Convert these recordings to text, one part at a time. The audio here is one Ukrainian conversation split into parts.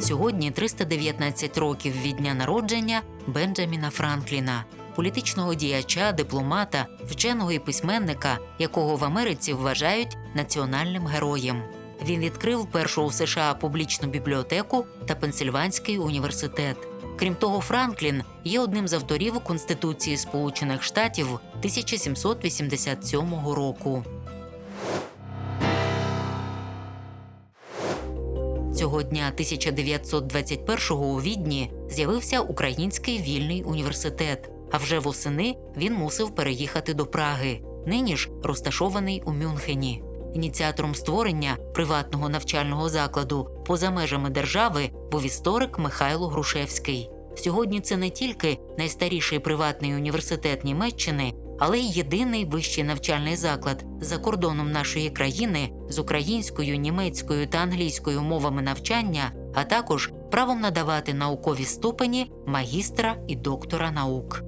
Сьогодні 319 років від дня народження Бенджаміна Франкліна, політичного діяча, дипломата, вченого і письменника, якого в Америці вважають національним героєм. Він відкрив першу у США публічну бібліотеку та Пенсильванський університет. Крім того, Франклін є одним з авторів Конституції Сполучених Штатів 1787 року. Цього дня 1921-го у Відні з'явився Український вільний університет. А вже восени він мусив переїхати до Праги, нині ж розташований у Мюнхені. Ініціатором створення приватного навчального закладу поза межами держави був історик Михайло Грушевський. Сьогодні це не тільки найстаріший приватний університет Німеччини, але й єдиний вищий навчальний заклад за кордоном нашої країни з українською, німецькою та англійською мовами навчання, а також правом надавати наукові ступені магістра і доктора наук.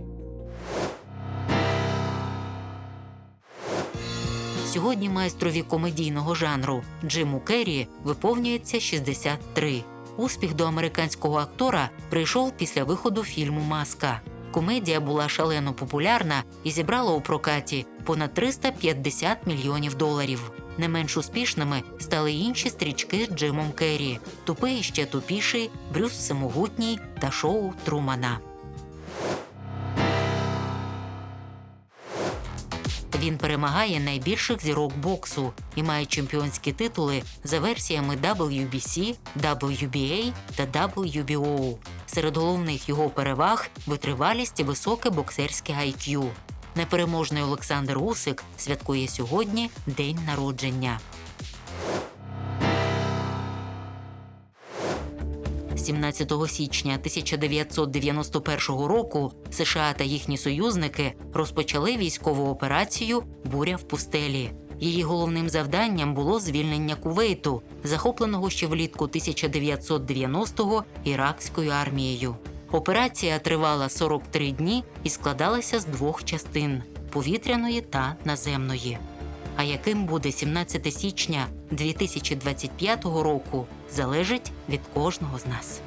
Сьогодні майстрові комедійного жанру Джиму Керрі виповнюється 63. Успіх до американського актора прийшов після виходу фільму Маска. Комедія була шалено популярна і зібрала у прокаті понад 350 мільйонів доларів. Не менш успішними стали інші стрічки з Джимом Керрі: Тупий і ще тупіший, Брюс Всемогутній та шоу Трумана. Він перемагає найбільших зірок боксу і має чемпіонські титули за версіями WBC, WBA та WBO. Серед головних його переваг витривалість і високе боксерське IQ. Непереможний Олександр Усик святкує сьогодні день народження. 17 січня 1991 року США та їхні союзники розпочали військову операцію Буря в пустелі. Її головним завданням було звільнення Кувейту, захопленого ще влітку 1990-го іракською армією. Операція тривала 43 дні і складалася з двох частин повітряної та наземної. А яким буде 17 січня 2025 року, залежить від кожного з нас.